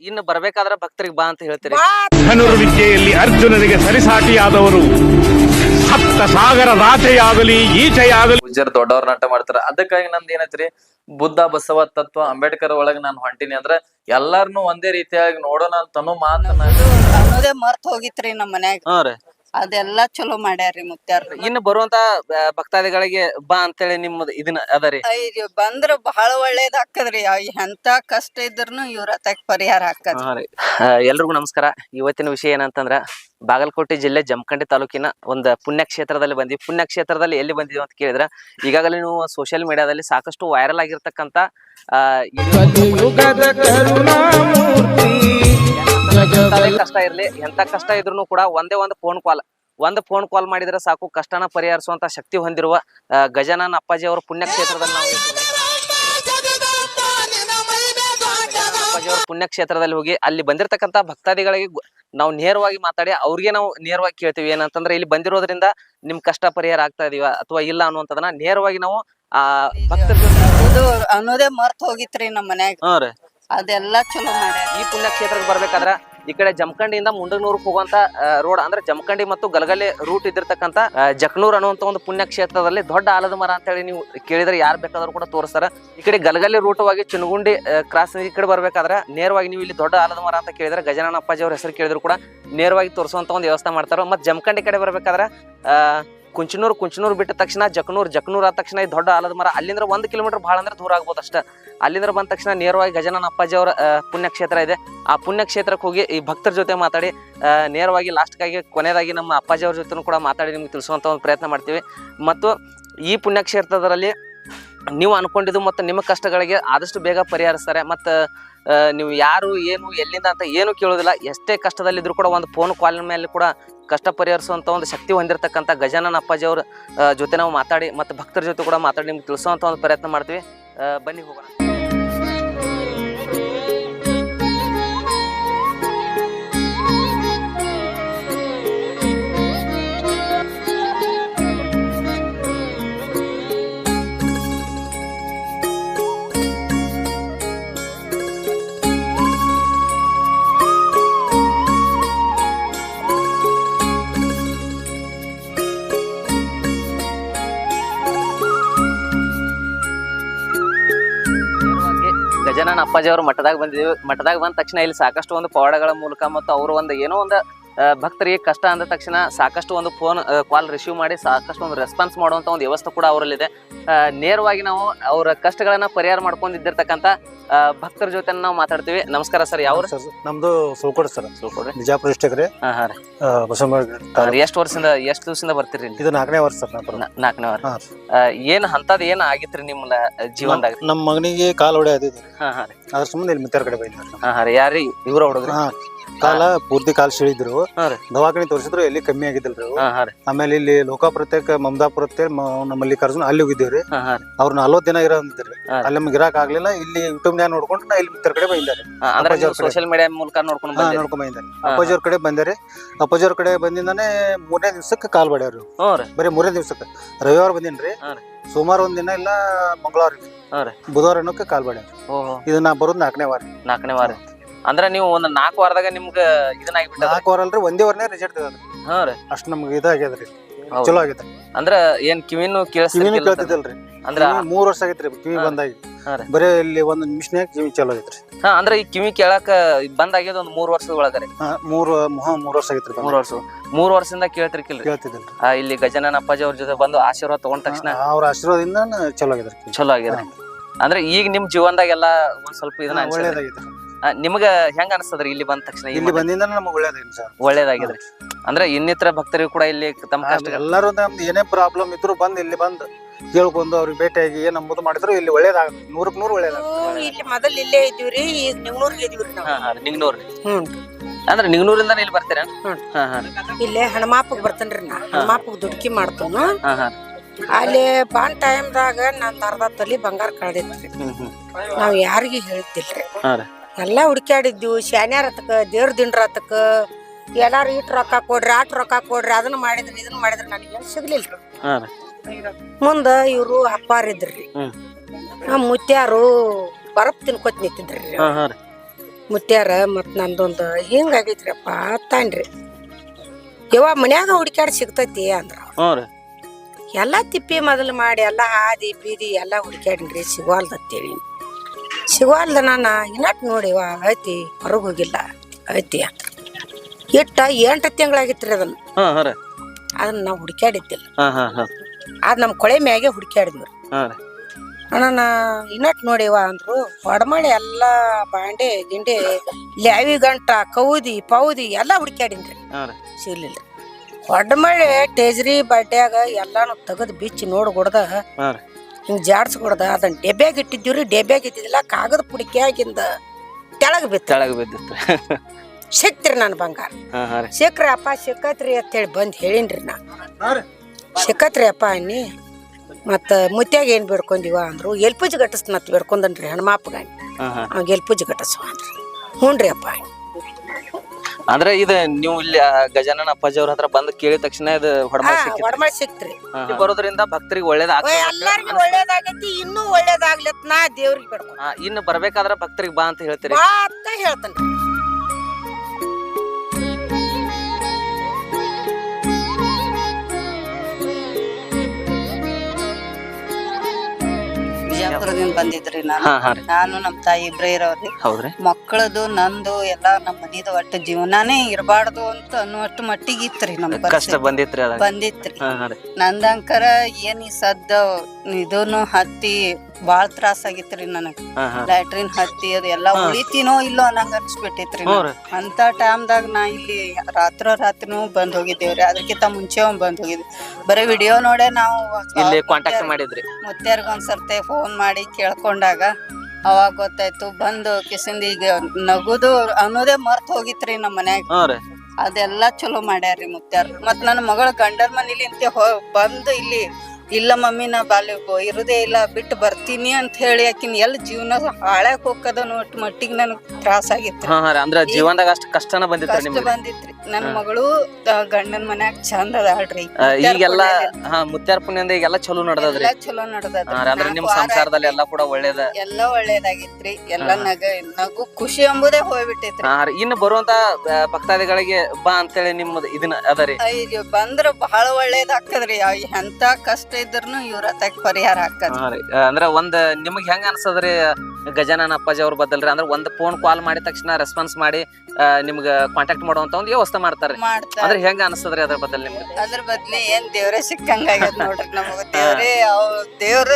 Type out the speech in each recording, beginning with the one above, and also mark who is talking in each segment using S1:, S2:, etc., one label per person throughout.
S1: ಇನ್ನು ಬರ್ಬೇಕಾದ್ರ ಭಕ್ತರಿಗೆ ಬಾ ಅಂತ ಹೇಳ್ತೀರಿ.
S2: ಧನುರ್ವಿದ್ಯೆಯಲ್ಲಿ ಅರ್ಜುನನಿಗೆ ಸರಿಸಾಟಿಯಾದವರು. ಸಪ್ತ ಸಾಗರ ರಾಜೆಯಾಗಲಿ ಈಚೆಯಾಗಲಿ.
S3: ಪೂಜ್ಯರು ದೊಡ್ಡವ್ರ ನಾಟ ಮಾಡ್ತಾರ. ಅದಕ್ಕಾಗಿ ನಂದು ಏನೈತ್ರಿ ಬುದ್ಧ ಬಸವ ತತ್ವ ಅಂಬೇಡ್ಕರ್ ಒಳಗೆ ನಾನು ಹೊಂಟಿನಿ ಅಂದ್ರ ಎಲ್ಲಾರ್ನು ಒಂದೇ ರೀತಿಯಾಗಿ ನೋಡೋಣ ಅಂತನೂ ಮಾತನ್ನ
S4: ಅನ್ನೋದೇ ಮರ್ತ್ ಹೋಗಿತ್ರಿ ನಮ್ಮ ಮನ್ಯಾಗ.
S1: ಹಾ ರೀ.
S4: ಅದೆಲ್ಲಾ ಚಲೋ ಮಾಡ್ಯಾರ್ರಿ ಮುತ್ಯಾರ
S1: ಇನ್ನು ಬರುವಂತ ಭಕ್ತಾದಿಗಳಿಗೆ ಬಾ ಅಂತೇಳಿ ನಿಮ್ಮದು ಇದನ್ನ
S4: ಅದರಿ. ಬಂದ್ರ ಬಹಳ ಒಳ್ಳೇದ್ ಹಾಕದ್ರಿ. ಎಂತ ಕಷ್ಟ ಇದ್ರನು ಇವ್ರ ತಕ್ಕ ಪರಿಹಾರ
S1: ಹಾಕದ್ರಿ ಎಲ್ರಿಗೂ ನಮಸ್ಕಾರ. ಇವತ್ತಿನ ವಿಷಯ ಏನಂತಂದ್ರ ಬಾಗಲಕೋಟೆ ಜಿಲ್ಲೆ ಜಮಖಂಡಿ ತಾಲೂಕಿನ ಒಂದು ಪುಣ್ಯಕ್ಷೇತ್ರದಲ್ಲಿ ಬಂದ್ವಿ. ಪುಣ್ಯಕ್ಷೇತ್ರದಲ್ಲಿ ಎಲ್ಲಿ ಬಂದಿದ್ವಿ ಅಂತ ಕೇಳಿದ್ರೆ ಈಗಾಗಲೇ ನೀವು ಸೋಷಿಯಲ್ ಮೀಡಿಯಾದಲ್ಲಿ ಸಾಕಷ್ಟು ವೈರಲ್ ಆಗಿರ್ತಕ್ಕಂತ ಆ, ಕಷ್ಟ ಇರ್ಲಿ ಎಂತ ಕಷ್ಟ ಇದ್ರು ಕೂಡ ಒಂದೇ ಒಂದು ಫೋನ್ ಕಾಲ್ ಒಂದು ಫೋನ್ ಕಾಲ್ ಮಾಡಿದ್ರೆ ಸಾಕು ಕಷ್ಟನ ಪರಿಹರಿಸುವಂತ ಶಕ್ತಿ ಹೊಂದಿರುವ ಗಜಾನನ್ ಅಪ್ಪಾಜಿ ಅವರ ಪುಣ್ಯಕ್ಷೇತ್ರದಲ್ಲಿ ನಾವು. ಅಪ್ಪಾಜಿ ಅವರ ಪುಣ್ಯಕ್ಷೇತ್ರದಲ್ಲಿ ಹೋಗಿ ಅಲ್ಲಿ ಬಂದಿರತಕ್ಕಂತ ಭಕ್ತಾದಿಗಳಿಗೆ ನಾವು ನೇರವಾಗಿ ಮಾತಾಡಿ ಅವ್ರಿಗೆ ನಾವು ನೇರವಾಗಿ ಕೇಳ್ತೀವಿ. ಏನಂತಂದ್ರೆ ಇಲ್ಲಿ ಬಂದಿರೋದ್ರಿಂದ ನಿಮ್ ಕಷ್ಟ ಪರಿಹಾರ ಆಗ್ತಾ ಇದೀವ ಅಥವಾ ಇಲ್ಲ ಅನ್ನುವಂಥದನ್ನ ನೇರವಾಗಿ ನಾವು ಆ ಭಕ್ತರ
S4: ಇದು ಅನ್ನೋದೇ ಮರ್ತ ಹೋಗಿತ್ರಿ ನಮ್ಮ ಮನ್ಯಾಗ. ಅದೆಲ್ಲಾ ಚಲೋ ಮಾಡ್ಯಾರ.
S1: ಈ ಪುಣ್ಯಕ್ಷೇತ್ರಕ್ಕೆ ಬರ್ಬೇಕಾದ್ರ ಈ ಕಡೆ ಜಮಖಂಡಿಯಿಂದ ಮುಂಡಗನೂರ್ಗೆ ಹೋಗುವಂತ ರೋಡ್ ಅಂದ್ರೆ ಜಮಖಂಡಿ ಮತ್ತು ಗಲಗಲೆ ರೂಟ್ ಇದ್ದಿರ್ತಕ್ಕಂತ ಜಕ್ನೂರ್ ಅನ್ನುವಂತ ಒಂದು ಪುಣ್ಯಕ್ಷೇತ್ರದಲ್ಲಿ ದೊಡ್ಡ ಆಲದ ಮರ ಅಂತ ಹೇಳಿ ನೀವು ಕೇಳಿದ್ರೆ ಯಾರು ಬೇಕಾದ್ರೂ ಕೂಡ ತೋರಿಸ್ತಾರೆ. ಈ ಕಡೆ ಗಲಗಲೆ ರೂಟ್ ವಾಗಿ ಚುನಗುಂಡಿ ಕ್ರಾಸ್ ಈ ಕಡೆ ಬರ್ಬೇಕಾದ್ರೆ ನೇರವಾಗಿ ನೀವು ಇಲ್ಲಿ ದೊಡ್ಡ ಆಲದ ಮರ ಅಂತ ಕೇಳಿದ್ರೆ ಗಜಾನನ ಅಪ್ಪಾಜಿ ಅವ್ರ ಹೆಸರು ಕೇಳಿದ್ರು ಕೂಡ ನೇರವಾಗಿ ತೋರಿಸುವಂತ ಒಂದು ವ್ಯವಸ್ಥೆ ಮಾಡ್ತಾರೆ. ಮತ್ತೆ ಜಮಖಂಡಿ ಕಡೆ ಬರ್ಬೇಕಾದ್ರೆ ಕುಂಚನೂರು ಕುಂಚನೂರು ಬಿಟ್ಟ ತಕ್ಷಣ ಜಕನೂರು ಜಕನೂರು ಆದ ತಕ್ಷಣ ಈ ದೊಡ್ಡ ಆಲದ ಮರ. ಅಲ್ಲಿಂದ್ರ ಒಂದು ಕಿಲೋಮೀಟರ್ ಭಾಳ ಅಂದ್ರೆ ದೂರ ಆಗ್ಬೋದು ಅಷ್ಟ. ಅಲ್ಲಿಂದ್ರ ಬಂದ ತಕ್ಷಣ ನೇರವಾಗಿ ಗಜಾನನ ಅಪ್ಪಾಜಿ ಅವರ ಪುಣ್ಯಕ್ಷೇತ್ರ ಇದೆ. ಆ ಪುಣ್ಯಕ್ಷೇತ್ರಕ್ಕೆ ಹೋಗಿ ಈ ಭಕ್ತರ ಜೊತೆ ಮಾತಾಡಿ ನೇರವಾಗಿ ಲಾಸ್ಟ್ಗಾಗಿ ಕೊನೆಯದಾಗಿ ನಮ್ಮ ಅಪ್ಪಾಜಿ ಅವ್ರ ಜೊತೆ ಕೂಡ ಮಾತಾಡಿ ನಿಮ್ಗೆ ತಿಳಿಸುವಂತ ಒಂದು ಪ್ರಯತ್ನ ಮಾಡ್ತೀವಿ. ಮತ್ತು ಈ ಪುಣ್ಯಕ್ಷೇತ್ರದಲ್ಲಿ ನೀವು ಅನ್ಕೊಂಡಿದ್ದು ಮತ್ತು ನಿಮ್ಮ ಕಷ್ಟಗಳಿಗೆ ಆದಷ್ಟು ಬೇಗ ಪರಿಹರಿಸ್ತಾರೆ. ಮತ್ತು ನೀವು ಯಾರು, ಏನು, ಎಲ್ಲಿಂದ ಅಂತ ಏನು ಕೇಳೋದಿಲ್ಲ. ಎಷ್ಟೇ ಕಷ್ಟದಲ್ಲಿದ್ದರೂ ಕೂಡ ಒಂದು ಫೋನ್ ಕಾಲ್ ಮೇಲೆ ಕೂಡ ಕಷ್ಟ ಪರಿಹರಿಸುವಂತ ಒಂದು ಶಕ್ತಿ ಹೊಂದಿರತಕ್ಕಂಥ ಗಜಾನನ ಅಪ್ಪಾಜಿ ಅವ್ರ ಜೊತೆ ನಾವು ಮಾತಾಡಿ ಮತ್ತು ಭಕ್ತರ ಜೊತೆ ಕೂಡ ಮಾತಾಡಿ ನಿಮ್ಗೆ ತಿಳಿಸುವಂತ ಒಂದು ಪ್ರಯತ್ನ ಮಾಡ್ತೀವಿ. ಬನ್ನಿ ಹೋಗೋಣ. ಗಜಾನನ ಅಪ್ಪಾಜಿ ಅವರು ಮಠದಾಗ ಬಂದಿದ್ದೀವಿ ಮಠದಾಗ ಬಂದ ತಕ್ಷಣ ಇಲ್ಲಿ ಸಾಕಷ್ಟು ಒಂದು ಪವಾಡಗಳ ಮೂಲಕ ಮತ್ತು ಅವರು ಒಂದು ಏನೋ ಒಂದು ಭಕ್ತರಿಗೆ ಕಷ್ಟ ಅಂದ ತಕ್ಷಣ ಸಾಕಷ್ಟು ಒಂದು ಫೋನ್ ಕಾಲ್ ರಿಸೀವ್ ಮಾಡಿ ಸಾಕಷ್ಟು ಒಂದು ರೆಸ್ಪಾನ್ಸ್ ಮಾಡುವಂತ ಒಂದು ವ್ಯವಸ್ಥೆ ಕೂಡ ಅವರಲ್ಲಿದೆ. ನೇರವಾಗಿ ನಾವು ಅವರ ಕಷ್ಟಗಳನ್ನ ಪರಿಹಾರ ಮಾಡ್ಕೊಂಡಿದ್ದಿರ್ತಕ್ಕಂಥ ಭಕ್ತರ ಜೊತೆ ನಾವು ಮಾತಾಡ್ತೀವಿ. ನಮಸ್ಕಾರ ಸರ್ ಯಾವ
S5: ಸರ್ ನಮ್ದು ಸುಳ್ಕೋಡ್ ಸರ್.
S1: ತಿಳ್ಕೊಡ್ರಿ
S5: ಬಿಜಾಪುರ ಡಿಸ್ಟಿಕ್ ರೀ.
S1: ಹಾ ರೀ. ಎಷ್ಟು ವರ್ಷದಿಂದ ಎಷ್ಟು ದಿವಸದಿಂದ ಬರ್ತೀರಿ
S5: ಇದು ನಾಲ್ಕನೇ ವರ್ಷ ಸರ್
S1: ನಾಲ್ಕನೇ ವರ್ಷ.
S5: ಏನು
S1: ಆ, ಏನ್ ಆಗಿತ್ತು ನಿಮ್ಮ ಜೀವನದಾಗ?
S5: ನಮ್- ನಮ್ಮ ಮಗನಿಗೆ ಕಾಲ್ ಹೊಡೆ ಹಾಂ
S1: ಹಾ ಹಾ ರೀ.
S5: ಅದ್ರ ಸಂಬಂಧ ಇಲ್ಲಿ ಮಿತ್ರ ಕಡೆ ಬೈದ್ರಿ
S1: ಹಾ ಹಾ ರೀ. ಯಾರಿ ಇವ್ರ ಹುಡುಗ್ರಿ.
S5: ಹಾ. ಕಾಲ ಪೂರ್ತಿ ಕಾಲ್ ಸಿಳಿದ್ರು. ದವಾಖಾನೆ ತೋರಿಸಿದ್ರು ಎಲ್ಲಿ ಕಮ್ಮಿ ಆಗಿದ್ದಿಲ್ರಿ ಅವು. ಆಮೇಲೆ ಇಲ್ಲಿ ಲೋಕಾಪುರತ್ಯಕ ಮಮದಾಪುರ ಅಂತೇಳಿ ಮ- ನಮ್ಮ ಮಲ್ಲಿಕಾರ್ಜುನ ಅಲ್ಲಿ ಹೋಗಿದ್ದೇವ್ರಿ ಅವ್ರು ನಲ್ವತ್ತು ದಿನ ಇರೋ ಅಂತಿದ್ರಿ. ಅಲ್ಲಿ ನಮ್ಗೆ ಇರಾಕ್ ಆಗ್ಲಿಲ್ಲ ಇಲ್ಲಿ ಯೂಟ್ಯೂಬ್ ನ್ಯಾಗ ನೋಡ್ಕೊಂಡು ನಾ ಇಲ್ಲಿ ಮಿತ್ರ ಕಡೆ ಬಂದಿದ್ದಾರೆ
S1: ಅಂದ್ರೆ
S5: ಅಪ್ಪಾಜಿ ಅವ್ರ ಕಡೆ.
S1: ಸೋಷಿಯಲ್ ಮೀಡಿಯಾ ಮೂಲಕ ನೋಡ್ಕೊಂಡು ಬಂದಿರಿ.
S5: ನೋಡ್ಕೊಂಡ್ ಬಂದಿದ್ದಾರೆ ಅಪ್ಪಾಜಿ ಅವ್ರ ಕಡೆ ಬಂದಾರೆ ಅಪ್ಪಾಜಿ ಅವ್ರ ಕಡೆ ಬಂದಿಂದಾನೆ ಮೂರನೇ ದಿವ್ಸಕ್ಕೆ ಕಾಲ್ ಬಡ್ಯಾರು
S1: ಹ್ಞೂ ರೀ.
S5: ಬರೀ ಮೂರನೇ ದಿವ್ಸಕ್ಕೆ. ರವಿವಾರ ಬಂದಿನ್ರಿ
S1: ಹಾ ರೀ.
S5: ಸೋಮವಾರ ಒಂದ್ ದಿನ ಇಲ್ಲ ಮಂಗಳವಾರ
S1: ಹಾ ರೀ.
S5: ಬುಧವಾರ ಅನ್ನೋಕೆ ಕಾಲ್ ಬಡ್ಯಾರ
S1: ಓಹೋ.
S5: ಇದು ನಾ ಬರೋದು ನಾಲ್ಕನೇ ವಾರ.
S1: ನಾಲ್ಕನೇ ವಾರ. ಅಂದ್ರ ನೀವು ಒಂದ್ ನಾಲ್ಕು ವಾರದಾಗ ನಿಮ್ಗ ಇದನ್ನ ಆಗ್ಬಿಟ್ಟದ
S5: ನಾಲ್ಕು ವಾರ ಅಲ್ರಿ ಒಂದೇ ವಾರನೇ ರಿಸಲ್ಟ್ ಅದ.
S1: ಹಾ ರೀ.
S5: ಅಷ್ಟ್ ನಮ್ಗೆ ಇದಾಗ್ಯದ್ರಿ.
S1: ಹೌದು.
S5: ಚಲೋ ಆಗೈತೆ
S1: ಅಂದ್ರ ಏನ್ ಕಿವಿನು
S5: ಕಿವಿನೂ
S1: ಕೇಳಿಸ್ತಿಲ್ಲ
S5: ಕೇಳ್ತಿದ್ದಲ್ರಿ.
S1: ಅಂದ್ರ
S5: ಮೂರ್ ವರ್ಷ ಆಗೈತ್ರಿ ಕಿವಿ
S1: ಬಂದಾಗ
S5: ಬಂದಾಗಿ.
S1: ಹಾ ರೀ.
S5: ಬರೀ ಇಲ್ಲಿ ಒಂದ್ ನಿಮಿಷನ್ಯಾಗ ಕಿವಿ ಚಲೋ ಆಗೈತ್ರಿ.
S1: ಹಾ ಅಂದ್ರ ಈ ಕಿವಿ ಕೇಳಾಕ ಬಂದ್ ಆಗ್ಯದ ಒಂದ್ ಮೂರ್ ವರ್ಷದ ಒಳಗರಿ
S5: ಹಾ, ಮೂರ್ ಹಾ ಮೂರ್ ವರ್ಷ ಆಗೈತ್ರಿ
S1: ಮೂರ್ ವರ್ಷ. ಮೂರ್ ವರ್ಷದಿಂದ ಕೇಳ್ತಿರ್ಕಿಲ್ರಿ?
S5: ಕೇಳ್ತಿದ್ದಲ್ರಿ.
S1: ಆ, ಇಲ್ಲಿ ಗಜಾನನ ಅಪ್ಪಾಜಿ ಅವ್ರ ಜೊತೆ ಬಂದು ಆಶೀರ್ವಾದ ತಗೊಂಡ ತಕ್ಷಣ
S5: ಅವ್ರ ಆಶೀರ್ವಾದದಿಂದ ಚಲೋ ಆಗಿದ್ರಿ.
S1: ಚಲೋ ಆಗ್ಯದ ಅಂದ್ರೆ ಈಗ ನಿಮ್ ಜೀವನದಾಗ ಎಲ್ಲಾ ಒಂದ್ ಸ್ವಲ್ಪ ಇದನ್ನ ಅನ್ಸಿದ್ರಿ?
S5: ಒಳ್ಳೇದಾಗೈತ್ರಿ
S1: ಆ, ನಿಮ್ಗ ಹೆಂಗ ಅನಿಸ್ತದ್ರಿ ಇಲ್ಲಿ ಬಂದ ತಕ್ಷಣ
S5: ಇಲ್ಲಿ? ಬಂದಿಂದ ನಮ್ಗೆ ಒಳ್ಳೇದ್ರಿ ಸರ್?
S1: ಒಳ್ಳೇದಾಗಿದ್ರಿ. ಅಂದ್ರೆ ಇನ್ನಿತರ ಭಕ್ತರಿಗೂ ಕೂಡ ಇಲ್ಲಿ ತಮ್ಮ ಕಷ್ಟ
S5: ಎಲ್ಲರೂ ನಮ್ದು ಏನೇ ಪ್ರಾಬ್ಲಮ್ ಇದ್ರು ಬಂದು ಇಲ್ಲಿ ಬಂದು ಕೇಳ್ಕೊಂಡು ಅವ್ರಿಗೆ ಭೇಟಿಯಾಗಿ ಏನ್ ಅಂಬುದು ಮಾಡಿದ್ರು ಇಲ್ಲಿ ಒಳ್ಳೇದಾಗ ನೂರಕ್ ನೂರು ಒಳ್ಳೇದಾಗ
S6: ನಾವು ಇಲ್ಲಿ ಮೊದಲ್ ಇಲ್ಲೇ ಇದ್ದೀವ್ರಿ ಈಗ ನಿಮ್ನೂರ್ಗೆ ಇದೀವ್ರಿ ನಾವು.
S1: ಹಾ ಹಾ ನಿಂಗ್ನೂರ್
S6: ಹ್ಞೂ
S1: ಅಂದ್ರೆ ನಿಂಗ್ನೂರಿಂದ ಇಲ್ಲಿ ಬರ್ತೀರಾ?
S6: ಹ್ಮ್.
S1: ಹಾ ಹಾ.
S6: ಇಲ್ಲೇ ಹಣಮಾಪಕ್ ಬರ್ತೇನ್ರಿ ನಾ. ಹಣಮಾಪಕ್ ದುಡ್ಕಿ ಮಾಡ್ತನು.
S1: ಹಾ ಹಾ.
S6: ಅಲ್ಲಿ ಬಾಂಡ್ ಟೈಮ್ದಾಗ ನನ್ನ ಅರ್ಧ ತಲೆ ಬಂಗಾರ ಕಳೆದಿತ್ತು
S1: ಹ್ಮ್ ಹ್ಮ್.
S6: ನಾವ್ ಯಾರಿಗೂ ಹೇಳ್ತಿಲ್ರಿ.
S1: ಹಾ ರೀ.
S6: ಎಲ್ಲಾ ಹುಡ್ಕ್ಯಾಡಿದ್ವು. ಶಾನ್ಯಾರ ಹತ್ತಕ ದೇವ್ರ ದಿಂಡ್ರ ಹತ್ತಕ ಎಲ್ಲಾರು ಇಟ್ ರೊಕ್ಕ ಕೊಡ್ರಿ ಆಟ್ ರೊಕ್ಕ ಕೊಡ್ರಿ ಅದನ್ನ ಮಾಡಿದ್ರು ಇದನ್ನ ಮಾಡಿದ್ರು ನನಗೆ
S1: ಸಿಗ್ಲಿಲ್ಲ.
S6: ಮುಂದ ಇವ್ರು ಅಪ್ಪಾರಿದ್ರಿ ಮುತ್ಯಾರು ಬರಪ್ ತಿನ್ಕೊತ್ ನಿಂತಿದ್ರಿ. ಮುತ್ಯಾರ ಮತ್ತು ನಂದೊಂದು ಹಿಂಗಾಗೈತ್ರಿಪ್ಪ ತಾನ್ರಿ ಯವ್ವ ಮನ್ಯಾಗ ಹುಡುಕ್ಯಾಡ ಸಿಗ್ತೈತಿ? ಅಂದ್ರ ಎಲ್ಲಾ ತಿಪ್ಪಿ ಮೊದಲು ಮಾಡಿ ಎಲ್ಲ ಹಾದಿ ಬೀದಿ ಎಲ್ಲ ಹುಡುಕಾಡ್ರಿ ಸಿಗುವಲ್ದತ್ತೇಳಿ ಸಿಗುವಲ್ದ ನಾನು ಇನ್ನಟ್ ನೋಡಿವ ಐತಿ ಹೊರಗೆ ಹೋಗಿಲ್ಲ ಐತಿ ಅಂತ. ಇಟ್ಟ ಎಂಟು ಅದನ್ನ.
S1: ಹಾಂ ರೀ.
S6: ಅದನ್ನ ನಾವು ಹುಡುಕ್ಯಾಡಿದ್ದಿಲ್ಲ. ಅದ್ ನಮ್ಮ ಕೊಳೆ ಮ್ಯಾಗೆ ಹುಡುಕ್ಯಾಡಿದ್ವಿ. ಅಣ್ಣ ಇನ್ನಟ್ ನೋಡಿವ ಅಂದ್ರು ಹೊಡಮಳೆ ಎಲ್ಲ ಬಾಂಡೆ ಗಿಂಡೆ ಲ್ಯಾವಿ ಗಂಟ ಕೌದಿ ಪೌದಿ ಎಲ್ಲ ಹುಡುಕ್ಯಾಡಿನ್ರಿ. ಸಿಗ್ಲಿಲ್ಲ. ಹೊಡಮಳೆ ಟೇಜ್ರಿ ಬಡ್ಡ್ಯಾಗ ಎಲ್ಲಾನು ತೆಗೆದು ಬಿಚ್ಚಿ ನೋಡಿ ಕೊಡ್ದ
S1: ಹಾಂ ರೀ.
S6: ಹಿಂಗ್ ಜಾಡ್ಸ್ ಕೊಡ್ದ ಅದನ್ನ ಡೆಬ್ಯಾಗ ರೀ ಡೆಬ್ಯಾಗ ಇಟ್ಟಿದ್ದಿಲ್ಲ ಕಾಗದ ಪುಡಿಕ್ಯಾಗಿಂದ ತೆಳಗೆ ಬಿತ್ತು.
S1: ಕೆಳಗೆ ಬಿದ್ದಿತ್ತು.
S6: ಸಿಕ್ತ್ರಿ ನನ್ನ ಬಂಗಾರ.
S1: ಹಾಂ ಹಾಂ ರೀ.
S6: ಸಿಕ್ರಿ ಅಪ್ಪ ಸಿಕ್ಕತ್ರಿ ಅಂತೇಳಿ ಬಂದ್ ಹೇಳಿನ್ರಿ ನಾ. ಸಿಕ್ಕತ್ರಿ ಅಪ್ಪ ಅನ್ನಿ ಮತ್ತು ಮುತ್ಯಾಗ ಏನು ಬೇಡ್ಕೊಂಡಿವ ಅಂದ್ರು ಎಲ್ಪುಜ್ ಪೂಜೆ ಬೇಡ್ಕೊಂಡನ್ರಿ ಮತ್ತೆ
S1: ಹಾಂ ಹಾಂ.
S6: ಅವಾಗ ಎಲ್ಪುಜ್ ಗಟ್ಟಿಸುವ ಅಂದ್ರಿ. ಹ್ಞೂನ್ರಿ ಅಪ್ಪ ಅನ್ನಿ.
S1: ಅಂದ್ರೆ ಇದು ನೀವು ಇಲ್ಲಿ ಗಜಾನನ ಅಪ್ಪಾಜಿ ಅವ್ರ ಹತ್ರ ಬಂದ್ ಕೇಳಿದ ತಕ್ಷಣ ಇದು
S6: ಹಾ
S1: ಹೊಡಮಳ ಸಿಕ್ಕಿತ್ತು
S6: ಒಡಮಳೆ ಸಿಕ್ತ್ರಿ
S1: ಇಲ್ಲಿ ಬರೋದ್ರಿಂದ ಭಕ್ತರಿಗೆ ಒಳ್ಳೇದಾಗ
S6: ಎಲ್ಲಾರ್ಗಿ ಒಳ್ಳೇದಾಗೈತಿ ಇನ್ನೂ ಒಳ್ಳೇದಾಗ್ಲತ್ ನಾ ದೇವ್ರಿಗೆ ಬೇಡ್ಕೊಂಡ್.
S1: ಇನ್ನು ಬರ್ಬೇಕಾದ್ರೆ ಭಕ್ತರಿಗೆ ಬಾ ಅಂತ ಹೇಳ್ತೀರಿ.
S6: ಬಾ ಅಂತ ಹೇಳ್ತಾನ್ರಿ
S4: ಬಿಜಾಪುರದಿಂದ ಬಂದಿದ್ರಿ ನಾನು.
S1: ಹಾ ಹಾ ರೀ.
S4: ನಾನು ನಮ್ ತಾಯಿ ಇಬ್ರೇ ಇರೋರಿ.
S1: ಹೌದ್ರಿ.
S4: ಮಕ್ಕಳದು ನಂದು ಎಲ್ಲಾ ನಮ್ ಮನಿದ ಒಟ್ಟು ಜೀವನಾನೇ ಇರಬಾರ್ದು ಅಂತ ಅನ್ನುವಷ್ಟು ಮಟ್ಟಿಗೆ ಇತ್ರಿ ನಮ್
S1: ಕಷ್ಟ
S4: ಪರಿಸ್ಥಿತಿ.
S1: ಬಂದಿತ್ರಿ ಅದಾಗ.
S4: ಬಂದಿತ್ರಿ.
S1: ಹಾ ಹಾ ರೀ.
S4: ನಂದಂಕರ ಏನ್ ಈ ಸದ್ದ ಇದನ್ನು ಹತ್ತಿ ಬಾಳ ತ್ರಾಸ ಆಗಿತ್ರಿ ನನಗ. ಲ್ಯಾಟ್ರಿನ್ ಹತ್ತಿ ಅದು ಎಲ್ಲಾ ಉಳಿತಿನೋ ಇಲ್ಲೋ ಅನ್ನಂಗ ಅನ್ಸ್ಬಿಟ್ಟಿತ್ರಿ
S1: ಅಂತ
S4: ಟೈಮ್
S1: ದಾಗ
S4: ಅಂತ ಟೈಮ್ದಾಗ ನಾ ಇಲ್ಲಿ ರಾತ್ರೋ ರಾತ್ರಿನೂ ಬಂದ್ ಹೋಗಿದ್ದೇವ್ರಿ ಅದಕ್ಕಿಂತ ಮುಂಚೆ ಒಂದ್ ಬಂದ್ ಹೋಗಿದ್ವಿ ಬರೀ ವಿಡಿಯೋ ನೋಡೇ ನಾವು
S1: ಇಲ್ಲಿ ಕಾಂಟ್ಯಾಕ್ಟ್ ಮಾಡಿದ್ರಿ.
S4: ಮುತ್ಯಾರ್ಗ ಒಂದ್ಸರ್ತೆ ಫೋನ್ ಮಾಡಿ ಕೇಳ್ಕೊಂಡಾಗ ಅವಾಗ ಗೊತ್ತಾಯ್ತು ಬಂದು ಕಿಸಿಂದ ಈಗ ನಗುದು ಅನ್ನೋದೇ ಮರ್ತ್ ಹೋಗಿತ್ರಿ ನಮ್ಮ ಮನ್ಯಾಗ. ಅದೆಲ್ಲಾ ಚಲೋ ಮಾಡ್ಯಾರ್ರಿ ಮುತ್ಯಾರ್ ಮತ್ ನನ್ನ ಮಗಳ ಗಂಡನ ಮನೇಲಿ ಅಂತ ಬಂದು ಇಲ್ಲಿ ಇಲ್ಲ ಮಮ್ಮಿ ನಾ ಬಾಲ್ಯ ಇರುದೇ ಇಲ್ಲ ಬಿಟ್ಟು ಬರ್ತೀನಿ ಅಂತ ಹೇಳಿ ಆಕಿನ ಎಲ್ಲಿ ಜೀವನ ಹಾಳಾಕ್ ಹೋಗ್ಕದ ನೋಟ್ ಮಟ್ಟಿಗೆ ನನಗೆ ತ್ರಾಸ ಆಗಿತ್ತು
S1: ಹಾ ಹಾ ರೀ. ಅಂದ್ರೆ ಜೀವನದಾಗ ಅಷ್ಟು ಕಷ್ಟನ ನಿಮ್ಗೆ?
S4: ಬಂದಿತ್ರಿ. ನನ್ನ. ಮಗಳು ಗಂಡನ ಮನ್ಯಾಗ ಚಂದ ಅದಾಳ್ರಿ.
S1: ಆ, ಈಗೆಲ್ಲ ಹಾ ಮುತ್ಯಾರ ಈಗೆಲ್ಲ ಚಲೋ ನಡ್ದದ್ರಿ.
S4: ಎಲ್ಲ ಚಲೋ ನಡ್ದದ್ರಿ.
S1: ಅಂದ್ರೆ ನಿಮ್ ಸಂಸಾರದಲ್ಲಿ ಎಲ್ಲ ಕೂಡ ಒಳ್ಳೇದ.
S4: ಎಲ್ಲ ಒಳ್ಳೇದಾಗಿತ್ರಿ. ಎಲ್ಲ. ನಗ ನಗು ಖುಷಿ ಎಂಬುದೇ ಹೋಗ್ಬಿಟ್ಟೈತ್ರಿ.
S1: ಇನ್ನು ಬರುವಂತ ಭಕ್ತಾದಿಗಳಿಗೆ ಬಾ ಅಂತೇಳಿ ನಿಮ್ಮದು ಇದನ್ನ ಅದರಿ
S4: ಅಯ್ಯೋ ಬಂದ್ರ ಬಹಳ ಒಳ್ಳೇದಾಗ್ತದ್ರಿ ಎಂತ ಕಷ್ಟ ಇದ್ರನು ಇವ್ರ ತಕ್ಕ ಪರಿಹಾರ
S1: ಹಾಕದ್ರಿ ಅಂದ್ರೆ ಅಂದ್ರ ಒಂದ್ ನಿಮಗ್ ಹೆಂಗ ಅನ್ಸದ್ರಿ? ಗಜಾನನ ಅಪ್ಪಾಜಿ ಅವ್ರು ಬದಲ್ರಿ. ಅಂದ್ರೆ ಒಂದ್ ಫೋನ್ ಕಾಲ್ ಮಾಡಿದ ತಕ್ಷಣ ರೆಸ್ಪಾನ್ಸ್ ಮಾಡಿ ನಿಮ್ಗೆ ಕಾಂಟ್ಯಾಕ್ಟ್ ಮಾಡುವಂತ ಒಂದು ವ್ಯವಸ್ಥೆ ಮಾಡ್ತಾರೆ
S4: ಮಾಡ್ತಾರ
S1: ಅಂದ್ರೆ ಹೆಂಗ ಅನಿಸ್ತದ್ರಿ ಅದ್ರ ಬದಲ್ ನಿಮ್ಗೆ?
S4: ಅದ್ರ ಬದ್ಲಿ ಏನ್ ದೇವ್ರೇ ಸಿಕ್ಕಂಗ ಆಗ್ಯದ ನೋಡ್ರಿ ನಮಗ. ದೇವ್ರೇ ಅವ್ರ ದೇವ್ರ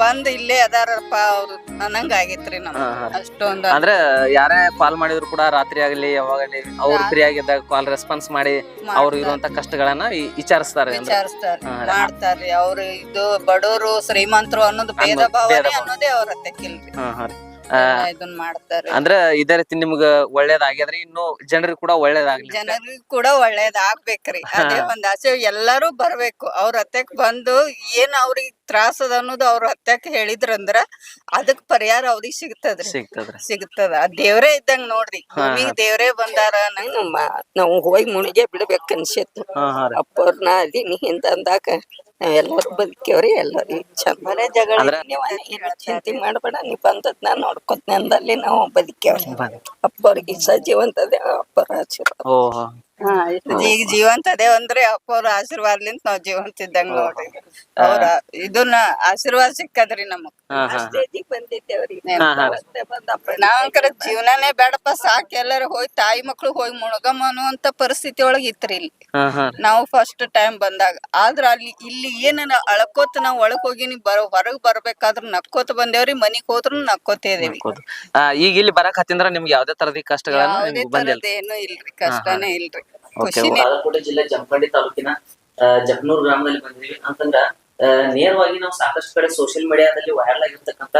S4: ಬಂದ್ ಇಲ್ಲೇ ಅದಾರಪ್ಪ ಅವ್ರು ಅನ್ನಂಗ ಆಗೇತ್ರಿ ನಮ್ಗ.
S1: ಹಾ, ಹಾ.
S4: ಅಷ್ಟೊಂದು
S1: ಅಂದ್ರೆ ಯಾರೇ ಕಾಲ್ ಮಾಡಿದ್ರು ಕೂಡ ರಾತ್ರಿ ಆಗಲಿ ಯಾವಾಗಲಿ ಅವ್ರು ಫ್ರೀ ಆಗಿದ್ದಾಗ ಕಾಲ್ ರೆಸ್ಪಾನ್ಸ್ ಮಾಡಿ ಅವ್ರು ಇರುವಂತ ಕಷ್ಟಗಳನ್ನ ವಿ- ವಿಚಾರಿಸ್ತಾರೆ ಅಂದ್ರೆ.
S4: ವಿಚಾರಿಸ್ತಾರ
S1: ಹಾ.
S4: ಮಾಡ್ತಾರ್ರಿ. ಅವ್ರು ಇದು ಬಡವರು ಶ್ರೀಮಂತರು ಅನ್ನೋದು ಭೇದ
S1: ಅನ್ನೋದು
S4: ಭಾವನೆ
S1: ಭಾವ.
S4: ಅನ್ನೋದೇ ಅವ್ರ ಹತ್ತಕ್ಕಿಲ್ರಿ
S1: ಹಾ, ಹಾ. ರೀ. ಆ,
S4: ಇದನ್ ಮಾಡ್ತಾರ.
S1: ಅಂದ್ರ ಇದೇ ರೀತಿ ನಿಮ್ಗ ಒಳ್ಳೇದಾಗ್ಯದ್ರಿ ಇನ್ನು ಜನರಿಗೆ ಕೂಡ ಒಳ್ಳೇದಾಗ್ಲಿ.
S4: ಜನರಿಗೂ ಕೂಡ ಒಳ್ಳೇದಾಗ್ಬೇಕ್ರಿ. ಅದೇ ಒಂದ್ ಆಸೆ ಎಲ್ಲಾರು ಬರ್ಬೇಕು. ಅವ್ರ ಹತ್ತಕ್ ಬಂದು ಏನ್ ಅವ್ರಿಗೆ ತ್ರಾಸ ಅದ ಅನ್ನೋದು ಅವ್ರ ಹತ್ಯಾಕ ಹೇಳಿದ್ರಂದ್ರ ಅದಕ್ ಪರಿಹಾರ ಅವ್ರಿಗೆ ಸಿಗ್ತದ್ರಿ.
S1: ಸಿಗ್ತದ್ರಿ.
S4: ಸಿಗ್ತದ. ಆ ದೇವ್ರೇ ಇದ್ದಂಗ ನೋಡ್ರಿ. ಭೂಮಿಗ್ ದೇವ್ರೇ ಬಂದಾರ ನಂಗ
S7: ನಮ್ಮ ನಾವು ಹೋಗಿ ಮುಣಿಗೆ ಬಿಡ್ಬೇಕು ಅನ್ಸಿತ್ತು
S1: ಹಾ ಹಾ ರೀ.
S7: ಅಪ್ಪವ್ರನ್ನ ಅದೀನಿ ಹಿಂದ ಅಂದಾಕ ನಾವೆಲ್ಲರೂ ಬದುಕೇವ್ರಿ ಎಲ್ಲರೂ ಚಂದ
S4: ಬರೇ ಜಗಳ
S1: ಅಂದ್ರ-
S7: ನೀವ ಏನು ಚಿಂತೆ ಮಾಡ್ಬೇಡ ನೀ ಬಂದದ್ ನಾ ನೋಡ್ಕೊತೀನಿ ಅಂದಲ್ಲಿ ನಾವು ಬದುಕೇವ್ರಿ
S1: ಬನ್ನಿ.
S7: ಅಪ್ಪವ್ರಿಗೆ ಸಜೀವಂತದೇ ಅಪ್ಪರ ಆಶೀರ್ವಾದ.
S4: ಹಾ ಈಗ ಜೀವಂತ ಅದೇ ಅಂದ್ರೆ ಅಪ್ಪ ಅವ್ರ ಆಶೀರ್ವಾದ್ಲಿಂತ ನಾವ್ ಜೀವಂತ ಇದ್ದಂಗ ನೋಡ್ರಿ ಅವ್ರ ಇದನ್ನ ಆಶೀರ್ವಾದ ಸಿಕ್ಕದ್ರಿ ನಮಗ್.
S1: ನಾವ್
S7: ಕರ ಜೀವನಾನೇ
S4: ನಾವಂಕರ ಜೀವನನೇ ಬೇಡಪ್ಪ ಸಾಕ್. ಎಲ್ಲಾರು ಹೋಗಿ ತಾಯಿ ಮಕ್ಳು ಹೋಗಿ ಮುಳುಗಮ್ಮ ಅನ್ನುವಂತ ಪರಿಸ್ಥಿತಿ ಒಳಗ್ ಇತ್ರಿ ಇಲ್ಲಿ.
S1: ಹಾ ಹಾ.
S4: ನಾವು ಫಸ್ಟ್ ಟೈಮ್ ಬಂದಾಗ. ಆದ್ರ ಅಲ್ಲಿ ಇಲ್ಲಿ ಏನ ಅಳ್ಕೋತ ನಾವ್ ಒಳಗ್ ಹೋಗಿ ನೀವ್ ಬರ ಹೊರಗ್ ಬರ್ಬೇಕಾದ್ರ ನಕ್ಕೋತ ಬಂದೇವ್ರಿ ಮನಿಗ್ ಹೋದ್ರು ನಕ್ಕೋತ ಇದೀವಿ.
S1: ಅನ್ಕೋದು. ಆ, ಈಗ ಇಲ್ಲಿ ಬರಕ್ ಹತ್ತಿಂದ್ರ ನಿಮ್ಗೆ ಯಾವ್ದೇ ತರದಿ ಕಷ್ಟಗಳನ್ನ
S4: ಯಾವ್ದೇ
S1: ನಿಮ್ಗೆ ಬಂದಿಲ್ಲ.
S4: ಏನು ಇಲ್ರಿ ಕಷ್ಟನೇ ಇಲ್ರಿ.
S8: ಬಾಗಲಕೋಟೆ ಜಿಲ್ಲೆ ಜಮಖಂಡಿ ತಾಲೂಕಿನ ಜಕ್ನೂರ್ ಗ್ರಾಮದಲ್ಲಿ ಬಂದಿದ್ವಿ ಅಂತಂದ್ರ ನೇರವಾಗಿ ನಾವು ಸಾಕಷ್ಟು ಕಡೆ ಸೋಷಿಯಲ್ ಮೀಡಿಯಾದಲ್ಲಿ ವೈರಲ್ ಆಗಿರ್ತಕ್ಕಂತ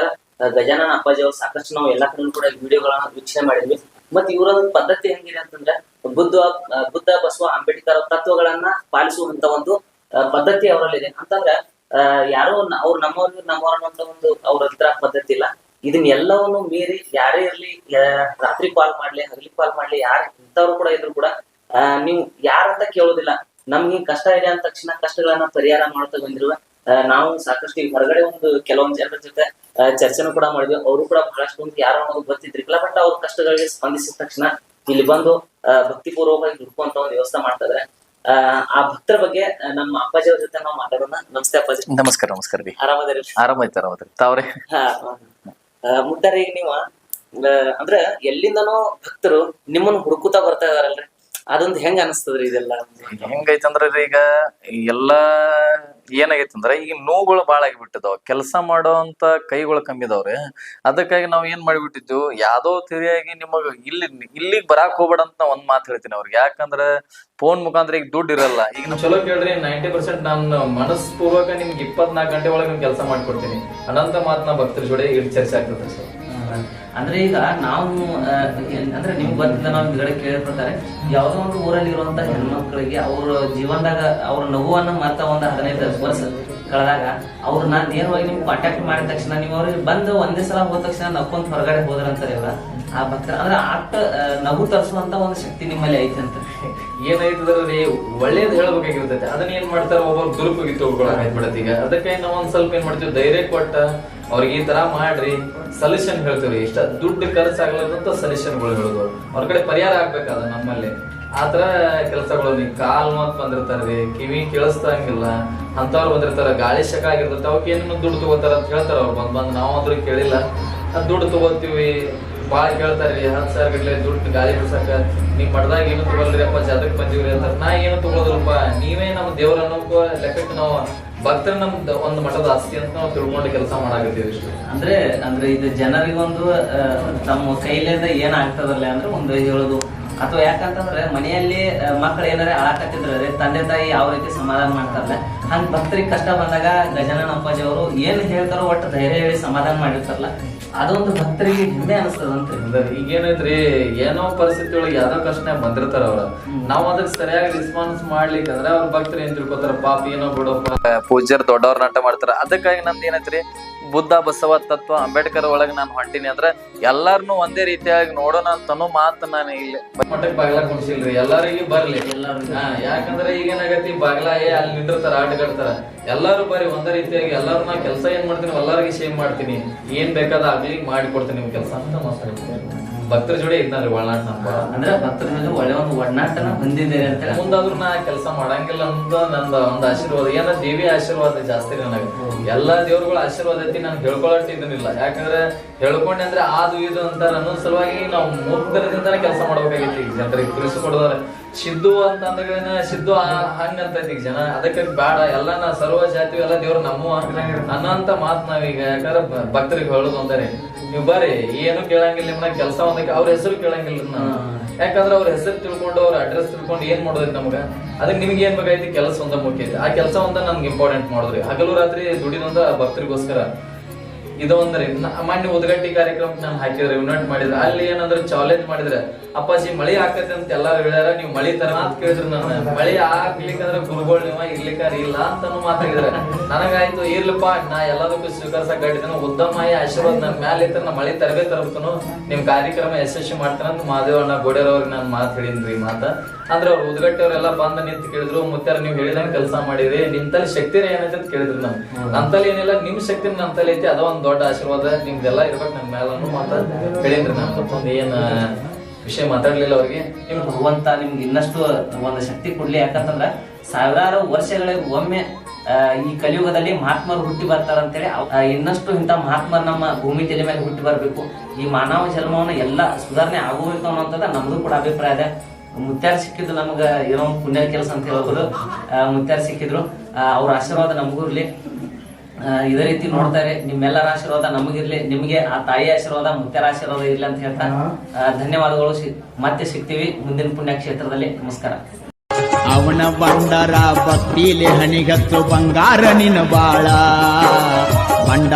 S8: ಗಜಾನನ ಅಪ್ಪಾಜಿ ಅವ್ರು ಸಾಕಷ್ಟು ನಾವು ಎಲ್ಲಾ ಕಡೆ ಕೂಡ ವಿಡಿಯೋಗಳನ್ನ ವೀಕ್ಷಣೆ ಮಾಡಿದ್ವಿ. ಮತ್ ಇವರ ಒಂದು ಪದ್ಧತಿ ಹೆಂಗಿದೆ ಅಂತಂದ್ರೆ ಬುದ್ಧ ಬುದ್ಧ ಬಸವ ಅಂಬೇಡ್ಕರ್ ಅವ್ರ ತತ್ವಗಳನ್ನ ಪಾಲಿಸುವಂತ ಒಂದು ಪದ್ಧತಿ ಅವರಲ್ಲಿದೆ. ಅಂತಂದ್ರೆ ಯಾರೋ ಅವ್ರು ನಮ್ಮವ್ರಿಗೆ ನಮ್ಮವ್ರ ಅನ್ನೋಂತ ಒಂದು ಅವ್ರ ಹತ್ರ ಪದ್ಧತಿ ಇಲ್ಲ. ಇದನ್ನ ಎಲ್ಲವನ್ನು ಮೀರಿ ಯಾರೇ ಇರ್ಲಿ ರಾತ್ರಿ ಪಾಲ್ ಮಾಡ್ಲಿ ಹಗಲಿ ಪಾಲ್ ಮಾಡ್ಲಿ ಯಾರು ಇಂಥವ್ರು ಕೂಡ ಇದ್ರು ಕೂಡ ಆ, ನೀವು ಯಾರಂತ ಕೇಳೋದಿಲ್ಲ. ನಮ್ಗೆ ಕಷ್ಟ ಇದೆ ಅಂದ ತಕ್ಷಣ ಕಷ್ಟಗಳನ್ನ ಪರಿಹಾರ ಮಾಡ್ತಾ ಬಂದಿರುವ
S1: ನಾವು ಸಾಕಷ್ಟು ಹೊರಗಡೆ ಒಂದು ಕೆಲವೊಂದು ಜನರ ಜೊತೆ ಚರ್ಚೆನೂ ಕೂಡ ಮಾಡಿದ್ವಿ. ಅವರು ಕೂಡ ಬಹಳಷ್ಟು ಮಂದಿ ಯಾರೋ ಅನ್ನೋದು ಗೊತ್ತಿದ್ರಿಲ್ಲ ಬಟ್ ಅವ್ರ ಕಷ್ಟಗಳಿಗೆ ಸ್ಪಂದಿಸಿದ ತಕ್ಷಣ ಇಲ್ಲಿ ಬಂದು ಭಕ್ತಿಪೂರ್ವಕವಾಗಿ ದುಡ್ಕುವಂತ ಒಂದು ವ್ಯವಸ್ಥೆ ಮಾಡ್ತಾ ಇದಾರೆ. ಆ, ಭಕ್ತರ ಬಗ್ಗೆ ನಮ್ಮ ಅಪ್ಪಾಜಿ ಅವ್ರ ಜೊತೆ ನಾವು ಮಾತಾಡೋಣ. ನಮಸ್ತೆ ಅಪ್ಪಾಜಿ.
S3: ನಮಸ್ಕಾರ ನಮಸ್ಕಾರ ರೀ.
S1: ಆರಾಮದಿರಿ?
S3: ಆರಾಮೈತೆ ಆರಾಮೈತ್ರಿ ತಾವ್ರೆ?
S1: ಈಗ ನೀವು? ಅಂದ್ರ ಎಲ್ಲಿಂದನೋ ಭಕ್ತರು ನಿಮ್ಮನ್ನ ಹುಡುಕುತ್ತಾ ಬರ್ತಾ ಇದಾರಲ್ರಿ? ಅದೊಂದು ಹೆಂಗ ಅನಿಸ್ತದ್ರಿ ಇದೆಲ್ಲ?
S3: ಹೆಂಗೈತಂದ್ರ ಈಗ ಎಲ್ಲಾ ಏನಾಗೈತಿ ಅಂದ್ರ ಈಗ ನೋವುಗಳು ಬಾಳ ಆಗಿಬಿಟ್ಟಿದಾವ. ಕೆಲಸ ಮಾಡೋಂತ ಕೈಗಳು ಕಮ್ಮಿ ಇದಾವ್ರಿ ಅದಕ್ಕಾಗಿ ನಾವ್ ಏನ್ ಮಾಡಿಬಿಟ್ಟಿದ್ವು ಯಾವ್ದೋ ತಿರಿಯಾಗಿ ನಿಮಗ ಇಲ್ಲಿ ಇಲ್ಲಿಗ್ ಬರಾಕ್ ಹೋಗ್ಬೇಡ ಅಂತ ನಾ ಒಂದ್ ಮಾತು ಹೇಳ್ತೀನಿ ಅವ್ರಿಗೆ. ಯಾಕಂದ್ರ ಫೋನ್ ಮುಖಾಂತರ ಈಗ ದುಡ್ಡು ಇರಲ್ಲ. ಈಗ ನಾವ್ ಚಲೋ ಕೇಳ್ರಿ ನೈಂಟಿ ಪರ್ಸೆಂಟ್ ನಾನು ಮನಸ್ಪೂರ್ವಕ ನಿಮ್ಗೆ ಇಪ್ಪತ್ನಾಲ್ಕು ಗಂಟೆ ಒಳಗೆ ನಿಮ್ಗೆ ಕೆಲಸ ಮಾಡ್ಕೊಡ್ತೀನಿ. ಅನಂತ ಮಾತನ್ನ ಭಕ್ತರ ಜೋಡಿ ಇಲ್ಲಿ ಚರ್ಚೆ ಆಗ್ತದೆ ಸರ್.
S1: ಅಂದ್ರೆ ಈಗ ನಾವು ಅಂದ್ರೆ ನಿಮ್ಗೆ ಗೊತ್ತಿಲ್ಲ, ನಾವು ಹಿಂದ್ಗಡೆ ಕೇಳಿದ ಪ್ರಕಾರ ಯಾವ್ದೋ ಒಂದು ಊರಲ್ಲಿ ಇರುವಂತ ಹೆಣ್ಮಕ್ಳಿಗೆ ಅವ್ರ ಜೀವನದಾಗ ಅವ್ರ ನಗುವನ್ನ ಮತ್ತ ಒಂದ್ ಹದಿನೈದು ವರ್ಷ ಕಳೆದಾಗ ಅವ್ರನ್ನ ನೇರವಾಗಿ ನಿಮ್ಗೆ ಕಾಂಟ್ಯಾಕ್ಟ್ ಮಾಡಿದ ತಕ್ಷಣ ನೀವು ಅವ್ರಿಗೆ ಬಂದು ಒಂದೇ ಸಲ ಹೋದ ತಕ್ಷಣ ನಕ್ಕೊಂತ ಹೊರಗಡೆ ಹೋದ್ರಂತಾರಲ್ಲ ಆ ಭಕ್ತರ, ಅಂದ್ರೆ ಆಟ ನಗು ತರಿಸುವಂತ ಒಂದು ಶಕ್ತಿ ನಿಮ್ಮಲ್ಲಿ ಐತೆ ಅಂತ
S3: ಏನೈತದ್ರಿ ಒಳ್ಳೇದು ಹೇಳ್ಬೇಕಾಗಿರ್ತೈತೆ. ಅದನ್ನ ಏನ್ ಮಾಡ್ತಾರ? ಒಬ್ಬರು ದುರುಪಯೋಗಿ ತಗೊಳಕ್ ಈಗ. ಅದಕ್ಕೆ ನಾವ್ ಒಂದ್ ಸ್ವಲ್ಪ ಏನ್ ಮಾಡ್ತೀವಿ? ಧೈರ್ಯ ಕೊಟ್ಟ ಅವ್ರಿಗೆ ಈ ತರ ಮಾಡ್ರಿ. ಸೊಲ್ಯೂಷನ್ ಹೇಳ್ತೀವಿ ಇಷ್ಟ ದುಡ್ಡು ಖರ್ಚಾಗ್ಲದಂತ ಸೊಲ್ಯೂಷನ್ಗಳು ಹೇಳೋದು. ಅವ್ರ ಕಡೆ ಪರಿಹಾರ ಆಗ್ಬೇಕಾದ ನಮ್ಮಲ್ಲಿ. ಆತರ ಕೆಲಸಗಳು ನೀವು ಕಾಲ್ ಮಾತ್ ಬಂದಿರ್ತಾರ್ರಿ ಕಿವಿ ಕೇಳಿಸ್ತಂಗಿಲ್ಲ ಅಂತವ್ರು ಬಂದಿರ್ತಾರ. ಗಾಳಿ ಶಕ ಆಗಿರ್ತೈತೆ. ಅವಕ್ಕೆ ದುಡ್ಡು ತಗೋತಾರ ಅಂತ ಹೇಳ್ತಾರ. ಅವ್ರು ಬಂದ್ ಬಂದ್ ನಾವ್ ಅಂದ್ರೂ ಕೇಳಿಲ್ಲ. ದುಡ್ಡು ತಗೋತೀವಿ. ಬಾಳ ಕೇಳ್ತಾರ್ರಿ ಹತ್ತು ಸಾವಿರ ಗಟ್ಲೆ ದುಡ್ಡು ಗಾಳಿ ಬಿಡ್ಸಕ ನೀವ್ ಮಠದಾಗ ಏನು ತಗೊಳ್ರಿ ಜಾತಕ್ ಬಂದಿವ್ರಿ ಅಂತ ನಾ ಏನು ತಗೊಳೋದಿಲ್ಲಪ್ಪ. ನೀವೇ ನಮ್ಮ ದೇವ್ರ ಅನ್ನೋ ಲೆಕ್ಕಕ್ಕೆ ನಾವು ಭಕ್ತರ ನಮ್ದು ಒಂದು ಮಠದ ಆಸ್ತಿ ಅಂತ ನಾವು ತಿಳ್ಕೊಂಡು ಕೆಲಸ ಮಾಡಾಕತ್ತೀವಿ
S1: ಅಂದ್ರೆ ಅಂದ್ರೆ ಇದು ಜನರಿಗೊಂದು ತಮ್ಮ ಕೈಲಿಂದ ಏನ್ ಆಗ್ತದಲ್ಲ ಅಂದ್ರೆ ಒಂದು ಹೇಳೋದು. ಅಥವಾ ಯಾಕಂತಂದ್ರೆ ಮನೆಯಲ್ಲಿ ಮಕ್ಕಳು ಏನಾರ ಆಳಕತ್ತಿದ್ರೆ ತಂದೆ ತಾಯಿ ಯಾವ ರೀತಿ ಸಮಾಧಾನ ಮಾಡ್ತಾರಲ್ಲ ಹಂಗ ಭಕ್ತರಿಗೆ ಕಷ್ಟ ಬಂದಾಗ ಗಜಾನನ ಅಪ್ಪಾಜಿ ಅವರು ಏನ್ ಹೇಳ್ತಾರೋ ಒಟ್ಟು ಧೈರ್ಯ ಹೇಳಿ ಸಮಾಧಾನ ಮಾಡಿರ್ತಾರಲ್ಲ ಅದೊಂದು ಭಕ್ತರಿಗೆ ಹೆಮ್ಮೆ ಅನಿಸ್ತದಂತ
S3: ಈಗ ಈಗೇನೈತ್ರಿ ಏನೋ ಪರಿಸ್ಥಿತಿ ಒಳಗೆ ಯಾವ್ದೋ ಕಷ್ಟ ಬಂದಿರ್ತಾರ ಅವ್ರ. ನಾವ್ ಅದಕ್ಕೆ ಸರಿಯಾಗಿ ರೆಸ್ಪಾನ್ಸ್ ಮಾಡ್ಲಿಕ್ಕೆ ಅಂದ್ರೆ ಅವ್ರ ಭಕ್ತರು ಏನ್ ತಿಳ್ಕೊತಾರ ಪಾಪ ಏನೋ ಬಿಡಪ್ಪ. ಪೂಜ್ಯರ್ ದೊಡ್ಡವ್ರ ನಾಟ ಮಾಡ್ತಾರ. ಅದಕ್ಕಾಗಿ ನಮ್ದು ಏನೈತ್ರಿ ಬುದ್ಧ ಬಸವ ತತ್ವ ಅಂಬೇಡ್ಕರ್ ಒಳಗೆ ನಾನು ಹೊಂಟಿನಿ ಅಂದ್ರೆ ಎಲ್ಲಾರ್ನು ಒಂದೇ ರೀತಿಯಾಗಿ ನೋಡೋಣ ಅಂತನೋ ಮಾತು ನಾನು ಇಲ್ಲಿ. ಮಟ್ಟಕ್ಕೆ ಬಾಗ್ಲ ಕುಣಿಸಿಲ್ರಿ ಎಲ್ಲರಿಗೂ ಬರ್ಲಿ. ಯಾಕಂದ್ರೆ ಈಗ ಏನಾಗೈತಿ ಬಾಗ್ಲ ಏ ಅಲ್ಲಿ ನಿಂದಿರ್ತಾರ ಆಟ ಕಟ್ತಾರ ಎಲ್ಲಾರು ಬಾರಿ ಒಂದೇ ರೀತಿಯಾಗಿ ಎಲ್ಲಾರು ನಾ ಕೆಲಸ ಏನ್ ಮಾಡ್ತೀನಿ ಎಲ್ಲರಿಗೆ ಸೇವ್ ಮಾಡ್ತೀನಿ. ಏನ್ ಬೇಕಾದ ಆಗ್ಲಿ ಮಾಡಿ ಕೊಡ್ತೀನಿ ನಿಮ್ ಕೆಲಸ ಅಂತ ಮಾತಾಡ್ತೀನಿ ಭಕ್ತರ ಜೋಡಿ ಇದ್ದಾರೆ ಒಳನಾಟ ನಮ್ಮ
S1: ಅಂದ್ರೆ ಭಕ್ತರ ಮೇಲೆ ಒಳ್ಳೆ ಒಂದು ಒಡನಾಟನ ಹೊಂದಿದ್ದೇನೆ ಅಂತ ಹೇಳಿ.
S3: ಮುಂದಾದ್ರೂ ನಾ ಕೆಲಸ ಮಾಡಂಗಿಲ್ಲ ಅಂತ ನಂದ ಒಂದು ಆಶೀರ್ವಾದ. ಏನ ದೇವಿ ಆಶೀರ್ವಾದ ಜಾಸ್ತಿ ನನಗೆ. ಎಲ್ಲಾ ದೇವ್ರಗಳ ಆಶೀರ್ವಾದ ಐತಿ ನಾನು ಹೇಳ್ಕೊಳಟ್ ಇದನ್ನಿಲ್ಲ ಯಾಕಂದ್ರೆ ಹೇಳ್ಕೊಂಡೆ ಅಂದ್ರೆ ಅದು ಇದು ಅಂತ ಅನ್ನೋ ಸಲುವಾಗಿ ನಾವು ಮೂರ್ಖರದಿಂದಾನೆ ಕೆಲಸ ಮಾಡ್ಬೇಕಾಗೈತಿ. ಈಗ ಜನರಿಗೆ ತಿಳಿಸ್ಕೊಡೋದಾರೆ ಸಿದ್ದು ಅಂತ ಅಂದಾಗ ಸಿದ್ದು ಹಂಗ ಅಂತೈತಿ ಈಗ ಜನ. ಅದಕ್ಕೆ ಬೇಡ ಎಲ್ಲಾನ ನಾ ಸರ್ವ ಜಾತಿ ಎಲ್ಲ ದೇವ್ರು ನಮ್ಮ ಅನ್ನಂತ ಮಾತ್ ನಾವೀಗ ಯಾಕಂದ್ರೆ ಭಕ್ತರಿಗೆ ಹೇಳೋದು ಅಂತಾರೆ ನೀವು ಬರ್ರಿ ಏನು ಕೇಳಂಗಿಲ್ಲ ನಿಮ್ಮನ್ನ ಕೆಲಸ ಒಂದಕ್ಕೆ ಅವ್ರ ಹೆಸರು ಕೇಳಂಗಿಲ್ಲ ನಾನು ಯಾಕಂದ್ರೆ ಅವ್ರ ಹೆಸರು ತಿಳ್ಕೊಂಡು ಅವ್ರ ಅಡ್ರೆಸ್ ತಿಳ್ಕೊಂಡು ಏನ್ ಮಾಡೋದೈತಿ ನಮ್ಗ? ಅದಕ್ಕೆ ನಿಮ್ಗೆ ಏನ್ ಬೇಕಾಯ್ತಿ? ಕೆಲಸ ಒಂದ ಮುಖ್ಯ ಐತಿ. ಆ ಕೆಲಸ ಒಂದ ನಮ್ಗೆ ಇಂಪಾರ್ಟೆಂಟ್ ಮಾಡಿದ್ರಿ. ಹಗಲು ರಾತ್ರಿ ದುಡಿದೊಂದ ಭಕ್ತರಿಗೋಸ್ಕರ ಇದೊಂದ್ರಿ ಮೊನ್ನೆ ಕಾರ್ಯಕ್ರಮ ಕಾರ್ಯಕ್ರಮಕ್ಕೆ ನಾನು ಹಾಕಿದ್ರೆ ಇನ್ವೈಟ್ ಮಾಡಿದ್ರೆ. ಅಲ್ಲಿ ಏನಂದ್ರೆ ಚಾಲೆಂಜ್ ಮಾಡಿದ್ರೆ ಅಪ್ಪಾಜಿ, ಮಳಿ ಆಗ್ತೈತೆ ಅಂತ ಎಲ್ಲಾರು ಹೇಳ್ಯಾರ, ನೀವು ಮಳಿ ತರ ಅಂತ ಕೇಳಿದ್ರು ನನ್ನ. ಮಳಿ ಆಗ್ಲಿಕ್ಕಂದ್ರೆ ಗುರುಗಳು ನೀವ ಇರ್ಲಿಕ್ಕಾರ ಇಲ್ಲ ಅಂತಾನು ಮಾತಾಡಿದ್ರೆ. ನನಗಾಯ್ತು, ಇರ್ಲಪ್ಪ, ನಾ ಎಲ್ಲದಕ್ಕೂ ಸ್ವೀಕರಿಸ ಗಟ್ಟಿದನು ಉದ್ದಮಾಯಿ ಆಶೀರ್ವಾದ ನನ್ನ ಮ್ಯಾಲೆ ಇತ್ರ ನಾ ಮಳಿ ತರಬೇ ತರಬೇಕನು ನಿಮ್ ಕಾರ್ಯಕ್ರಮ ಯಶಸ್ವಿ ಮಾಡ್ತಾನಂತ ಮಾದೇವಣ್ಣ ಗೋಡೆರವ್ರಿಗೆ ನಾನು ಮಾತು ರೀ ಮಾತ. ಅಂದ್ರೆ ಅವ್ರು ಉದ್ಗಟ್ಟಿ ಅವರೆಲ್ಲ ಬಂದ ನಿಂತು ಕೇಳಿದ್ರು, ಮುತ್ತಾರ ನೀವು ಹೇಳಿದಂಗೆ ಕೆಲಸ ಮಾಡಿರಿ, ನಿಂತಲ್ಲಿ ಶಕ್ತಿನ ಏನೈತೆ ಅಂತ ಕೇಳಿದ್ರು ನಾನು ನಂತಲ್ಲಿ ಏನಿಲ್ಲ, ನಿಮ್ ಶಕ್ತಿ ನಂತಲ್ಲಿ ಐತಿ ಅದ ಒಂದ್ ದೊಡ್ಡ ಆಶೀರ್ವಾದ, ನಿಮ್ದೆಲ್ಲ ಇರ್ಬೇಕು ನನ್ನ ಮೇಲೆ ಅನ್ನೋ ಮಾತ ಹೇಳಿದ್ರಿ ನಾನು ಮತ್ತೊಂದು ಏನ್ ವಿಷಯ ಮಾತಾಡ್ಲಿಲ್ಲ ಅವ್ರಿಗೆ.
S1: ನಿಮ್ ಭಗವಂತ ನಿಮ್ಗೆ ಇನ್ನಷ್ಟು ಒಂದು ಶಕ್ತಿ ಕೊಡ್ಲಿ. ಯಾಕಂತಂದ್ರ ಸಾವಿರಾರು ವರ್ಷಗಳಿಗೆ ಒಮ್ಮೆ ಈ ಕಲಿಯುಗದಲ್ಲಿ ಮಹಾತ್ಮರು ಹುಟ್ಟಿ ಬರ್ತಾರಂತೇಳಿ ಇನ್ನಷ್ಟು ಇಂಥ ಮಹಾತ್ಮರು ನಮ್ಮ ಭೂಮಿ ತಲೆ ಮೇಲೆ ಹುಟ್ಟಿ ಬರಬೇಕು. ಈ ಮಾನವ ಜನ್ಮವನ್ನು ಎಲ್ಲ ಸುಧಾರಣೆ ಆಗೋಬೇಕು ಅನ್ನೋಂಥದ್ದು ನಮ್ದು ಕೂಡ ಅಭಿಪ್ರಾಯ ಇದೆ. ಮುತ್ಯಾರ ಸಿಕ್ಕಿದ್ದು ನಮ್ಗೆ ಏನೋ ಪುಣ್ಯ ಕೆಲಸ ಅಂತ ಹೇಳ್ಬೋದು. ಮುತ್ಯಾರ ಸಿಕ್ಕಿದ್ರು. ಅವ್ರ ಆಶೀರ್ವಾದ ನಮಗೂ ಇರ್ಲಿ. ಇದೇ ರೀತಿ ನೋಡ್ತಾರೆ. ನಿಮ್ಮೆಲ್ಲರ ಆಶೀರ್ವಾದ ನಮಗಿರ್ಲಿ. ನಿಮಗೆ ಆ ತಾಯಿ ಆಶೀರ್ವಾದ ಮುತ್ಯರ ಆಶೀರ್ವಾದ ಇರ್ಲಿ ಅಂತ ಹೇಳ್ತಾ ಧನ್ಯವಾದಗಳು. ಸಿ- ಮತ್ತೆ ಸಿಗ್ತೀವಿ ಮುಂದಿನ ಪುಣ್ಯಕ್ಷೇತ್ರದಲ್ಲಿ. ನಮಸ್ಕಾರ.
S9: ಅವನ ಭಂಡಾರ ಭಕ್ತಿಲೆ ಹಣಿಗತ್ತು ಬಂಗಾರ ನಿನ ಬಾಳ. ಬಂಡ